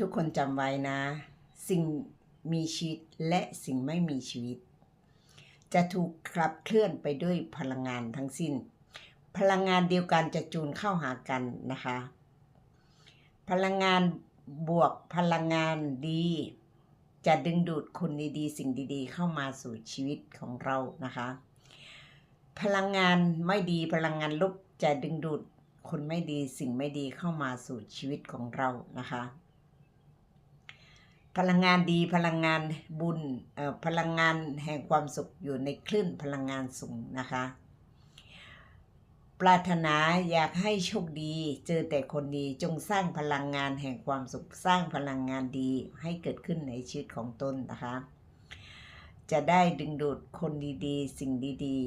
ทุกคนจำไว้นะ สิ่งมีชีวิตและสิ่งไม่มีชีวิต จะถูกขับเคลื่อนไปด้วยพลังงานทั้งสิ้น พลังงานเดียวกันจะจูนเข้าหากันนะคะ พลังงานบวกพลังงานดี จะดึงดูดคนดีๆ สิ่งดีๆ เข้ามาสู่ชีวิตของเรานะคะ พลังงานไม่ดีพลังงานลบจะดึงดูดคนไม่ดีสิ่งไม่ดีเข้ามาสู่ชีวิตของเรานะคะ พลังงานดีพลังงานบุญพลังงานแห่งความสุขอยู่ในคลื่นพลังงานสูงนะคะ ปรารถนาอยากให้โชคดี เจอแต่คนดีจงสร้างพลังงานแห่งความสุขสร้างพลังงานดีให้เกิดขึ้นในชีวิตของตนนะคะ จะได้ดึงดูดคนดีๆ สิ่งดี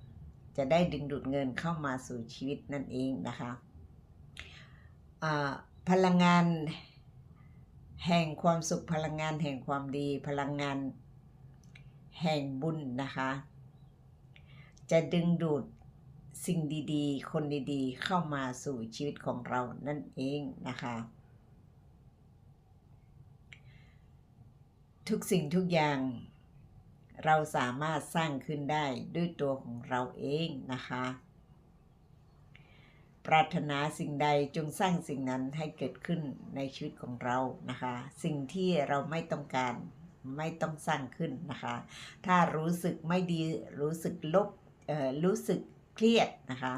ๆ จะได้ดึงดูดเงินเข้ามาสู่ชีวิตนั่นเองนะคะพลังงาน แห่งความสุขพลังงานแห่งความดีพลังงาน แห่งบุญนะคะ จะดึงดูดสิ่งดีๆ คนดีๆ เข้ามาสู่ชีวิตของเรานั่นเองนะคะ ทุกสิ่งทุกอย่าง เราสามารถสร้างขึ้นได้ด้วยตัวของเราเองนะคะ ปรารถนาสิ่งใดจงสร้างสิ่งนั้นให้เกิดขึ้นในชีวิตของเรานะคะ สิ่งที่เราไม่ต้องการไม่ต้องสร้างขึ้นนะคะ ถ้ารู้สึกไม่ดีรู้สึกลบรู้สึกเครียดนะคะ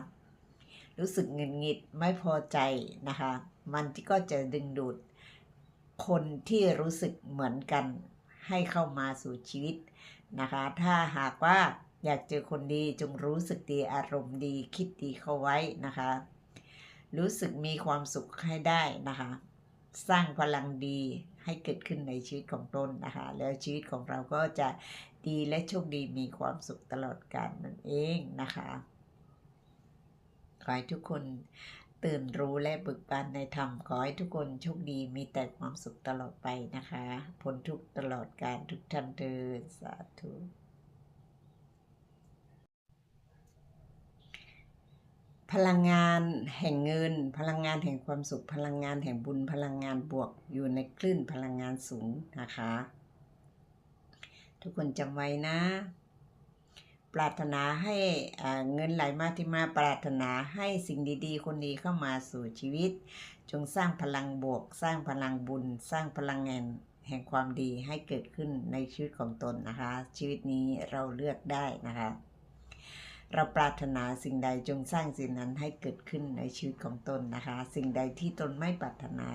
รู้สึกหงุดหงิดไม่พอใจนะคะ มันก็จะดึงดูดคนที่รู้สึกเหมือนกันให้เข้ามาสู่ชีวิตนะคะ ถ้าหากว่าอยากเจอคนดีจงรู้สึกดีอารมณ์ดีคิดดีเข้าไว้นะคะ รู้สึกมีความสุขให้ได้นะคะ สร้างพลังดีให้เกิดขึ้นในชีวิตของตนนะคะ แล้วชีวิตของเราก็จะดีและโชคดีมีความสุขตลอดกาลนั่นเองนะคะขอให้ทุกคนตื่นรู้และบิกบานในธรรมขอให้ทุกคนโชคดีมีแต่ความสุขตลอดไปนะคะพ้นทุกตลอดการทุกท่านเดินสาธุ ลังงานแห่งเงิน พลังงานแห่งความสุข พลังงานแห่งบุญ พลังงานบวก อยู่ในคลื่นพลังงานสูงนะคะ ทุกคนจำไว้นะ ปรารถนาให้เงินไหลมาที่มาปรารถนาให้สิ่งดีๆ คนดีเข้ามาสู่ชีวิต จงสร้างพลังบวก สร้างพลังบุญ สร้างพลังงานแห่งความดีให้เกิดขึ้นในชีวิตของตนนะคะ ชีวิตนี้เราเลือกได้นะคะ เราปรารถนาสิ่งใดจงสร้างสิ่งนั้นให้เกิดขึ้นในชีวิตของตนนะคะ สิ่งใดที่ตนไม่ปรารถนา